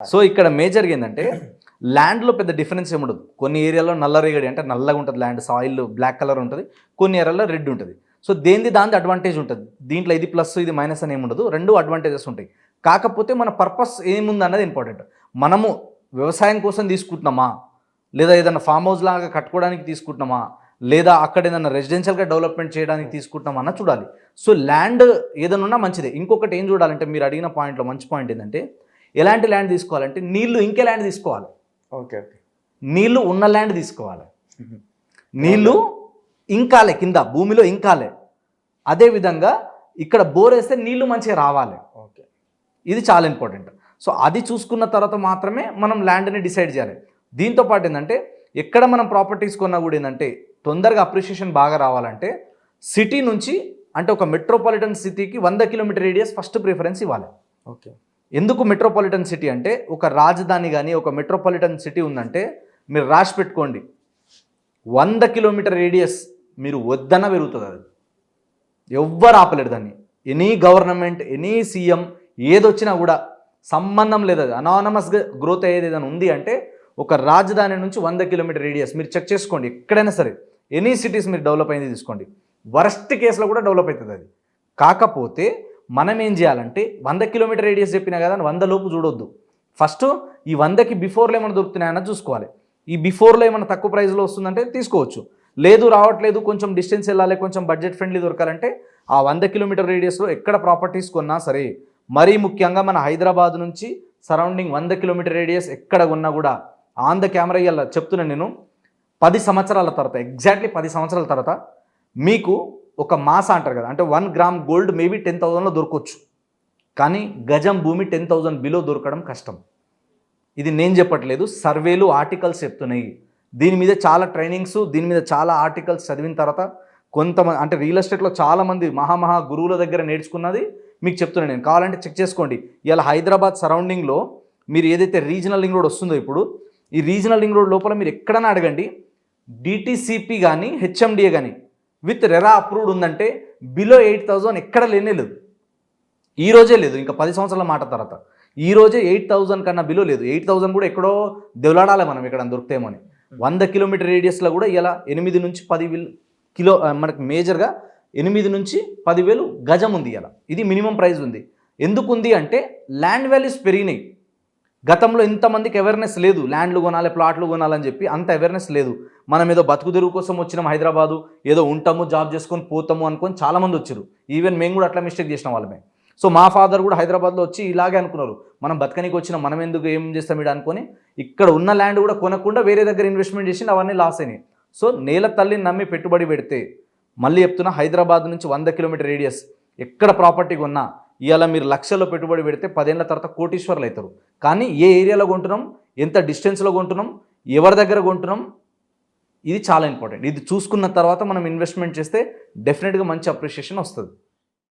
So ఇక్కడ మేజర్గా ఏంటంటే ల్యాండ్లో పెద్ద డిఫరెన్స్ ఏముండదు కొన్ని ఏరియాలో నల్ల రేగడి అంటే నల్లగా ఉంటుంది ల్యాండ్ సాయిల్ బ్లాక్ కలర్ ఉంటుంది. కొన్ని ఏరియాలో రెడ్ ఉంటుంది. సో దేనిది దాని అడ్వాంటేజ్ ఉంటుంది. దీంట్లో ఇది ప్లస్ ఇది మైనస్ అని ఏముండదు రెండు అడ్వాంటేజెస్ ఉంటాయి. కాకపోతే మన పర్పస్ ఏముంది అన్నది ఇంపార్టెంట్ మనము వ్యవసాయం కోసం తీసుకుంటున్నామా? లేదా ఏదైనా ఫామ్ హౌస్ లాగా కట్టుకోవడానికి తీసుకుంటున్నామా? లేదా అక్కడ ఏదైనా రెసిడెన్షియల్గా డెవలప్మెంట్ చేయడానికి తీసుకుంటున్నామన్నా చూడాలి. సో ల్యాండ్ ఏదైనా ఉన్నా మంచిదే. ఇంకొకటి ఏం చూడాలంటే మీరు అడిగిన పాయింట్లో మంచి పాయింట్ ఏంటంటే ఎలాంటి ల్యాండ్ తీసుకోవాలంటే నీళ్ళు ఇంకే ల్యాండ్ తీసుకోవాలి. Okay okay. నీళ్ళు ఉన్న ల్యాండ్ తీసుకోవాలి. నీళ్ళు ఇంకాలే కింద భూమిలో ఇంకాలే. అదేవిధంగా ఇక్కడ బోర్ వేస్తే నీళ్ళు మంచిగా రావాలి. ఓకే. ఇది చాలా ఇంపార్టెంట్. సో అది చూసుకున్న తర్వాత మాత్రమే మనం ల్యాండ్ని డిసైడ్ చేయాలి. దీంతో పాటు ఏంటంటే ఎక్కడ మనం ప్రాపర్టీస్ కొన్నా కూడా ఏంటంటే తొందరగా అప్రిషియేషన్ బాగా రావాలంటే సిటీ నుంచి అంటే ఒక మెట్రోపాలిటన్ సిటీకి వంద కిలోమీటర్ రేడియస్ ఫస్ట్ ప్రిఫరెన్స్ ఇవ్వాలి. ఓకే. ఎందుకు మెట్రోపాలిటన్ సిటీ అంటే ఒక రాజధాని కానీ ఒక మెట్రోపాలిటన్ సిటీ ఉందంటే మీరు రాసి పెట్టుకోండి. వంద కిలోమీటర్ రేడియస్ మీరు వద్దన పెరుగుతుంది అది. ఎవ్వరు ఆపలేరు దాన్ని. ఎనీ గవర్నమెంట్ ఎనీ సీఎం ఏదొచ్చినా కూడా సంబంధం లేదు అది. అనానమస్గా గ్రోత్ అయ్యేది ఏదైనా ఉంది అంటే ఒక రాజధాని నుంచి వంద కిలోమీటర్ రేడియస్ మీరు చెక్ చేసుకోండి. ఎక్కడైనా సరే ఎనీ సిటీస్ మీరు డెవలప్ అయింది తీసుకోండి. వరస్ట్ కేసులో కూడా డెవలప్ అవుతుంది అది. కాకపోతే మనం ఏం చేయాలంటే వంద కిలోమీటర్ రేడియస్ చెప్పినా కదా వంద లోపు చూడొద్దు. ఫస్ట్ ఈ వందకి బిఫోర్లో ఏమైనా దొరుకుతున్నాయన్న చూసుకోవాలి. ఈ బిఫోర్లో ఏమైనా తక్కువ ప్రైస్లో వస్తుందంటే తీసుకోవచ్చు. లేదు రావట్లేదు కొంచెం డిస్టెన్స్ వెళ్ళాలి కొంచెం బడ్జెట్ ఫ్రెండ్లీ దొరకాలంటే ఆ వంద కిలోమీటర్ రేడియస్లో ఎక్కడ ప్రాపర్టీస్ కొన్నా సరే మరీ ముఖ్యంగా మన హైదరాబాద్ నుంచి సరౌండింగ్ వంద కిలోమీటర్ రేడియస్ ఎక్కడ ఉన్నా కూడా ఆన్ ద కెమెరా ఇవాళ చెప్తున్నాను నేను పది సంవత్సరాల తర్వాత ఎగ్జాక్ట్లీ పది సంవత్సరాల తర్వాత మీకు ఒక మాస అంటారు కదా అంటే one gram gold maybe ten థౌజండ్లో దొరకవచ్చు కానీ గజం భూమి టెన్ థౌజండ్ బిలో దొరకడం కష్టం. ఇది నేను చెప్పట్లేదు సర్వేలు ఆర్టికల్స్ చెప్తున్నాయి. దీని మీద చాలా ట్రైనింగ్స్ దీని మీద చాలా ఆర్టికల్స్ చదివిన తర్వాత కొంతమంది అంటే రియల్ ఎస్టేట్లో చాలామంది మహామహా గురువుల దగ్గర నేర్చుకున్నది మీకు చెప్తున్నాను నేను. కావాలంటే చెక్ చేసుకోండి. ఇలా హైదరాబాద్ సరౌండింగ్లో మీరు ఏదైతే రీజనల్ రింగ్ రోడ్ వస్తుందో ఇప్పుడు ఈ రీజనల్ రింగ్ రోడ్ లోపల మీరు ఎక్కడైనా అడగండి డిటీసీపీ కానీ హెచ్ఎండిఏ కానీ విత్ రెరా అప్రూవ్డ్ ఉందంటే బిలో ఎయిట్ థౌజండ్ ఎక్కడ లేనే లేదు. ఈ రోజే లేదు ఇంకా పది సంవత్సరాల మాట తర్వాత. ఈ రోజే ఎయిట్ థౌజండ్ కన్నా బిలో లేదు. ఎయిట్ థౌజండ్ కూడా ఎక్కడో దెవలాడాలి మనం ఇక్కడ దొరుకుతామని వంద కిలోమీటర్ రేడియస్లో కూడా ఇలా ఎనిమిది నుంచి పది కిలో మనకు మనకి మేజర్గా ఎనిమిది నుంచి పదివేలు గజం ఉంది ఇలా. ఇది మినిమం ప్రైస్ ఉంది. ఎందుకు ఉంది అంటే ల్యాండ్ వాల్యూస్ పెరిగినాయి. గతంలో ఇంతమందికి అవేర్నెస్ లేదు. ల్యాండ్లు కొనాలి ప్లాట్లు కొనాలని చెప్పి అంత అవేర్నెస్ లేదు. మనం ఏదో బతుకు తెరువు కోసం వచ్చినాం హైదరాబాదు ఏదో ఉంటాము జాబ్ చేసుకొని పోతాము అనుకొని చాలామంది వచ్చారు. ఈవెన్ మేము కూడా అట్లా మిస్టేక్ చేసిన వాళ్ళమే. సో మా ఫాదర్ కూడా హైదరాబాద్లో వచ్చి ఇలాగే అనుకున్నారు. మనం బతకనికి వచ్చిన మనం ఎందుకు ఏం చేస్తాం ఇడ అనుకొని ఇక్కడ ఉన్న ల్యాండ్ కూడా కొనకుండా వేరే దగ్గర ఇన్వెస్ట్మెంట్ చేసి అవన్నీ లాస్ అయినాయి. సో నేల తల్లిని నమ్మి పెట్టుబడి పెడితే మళ్ళీ చెప్తున్నా హైదరాబాద్ నుంచి వంద కిలోమీటర్ రేడియస్ ఎక్కడ ప్రాపర్టీ కొన్నా ఇవాళ మీరు లక్షల్లో పెట్టుబడి పెడితే పదేళ్ళ తర్వాత కోటీశ్వర్లు అవుతారు. కానీ ఏ ఏరియాలో కొంటున్నాం? ఎంత డిస్టెన్స్లో కొంటున్నాం? ఎవరి దగ్గర కొంటున్నాం? ఇది చాలా ఇంపార్టెంట్ ఇది చూసుకున్న తర్వాత మనం ఇన్వెస్ట్మెంట్ చేస్తే డెఫినెట్గా మంచి అప్రిషియేషన్ వస్తుంది.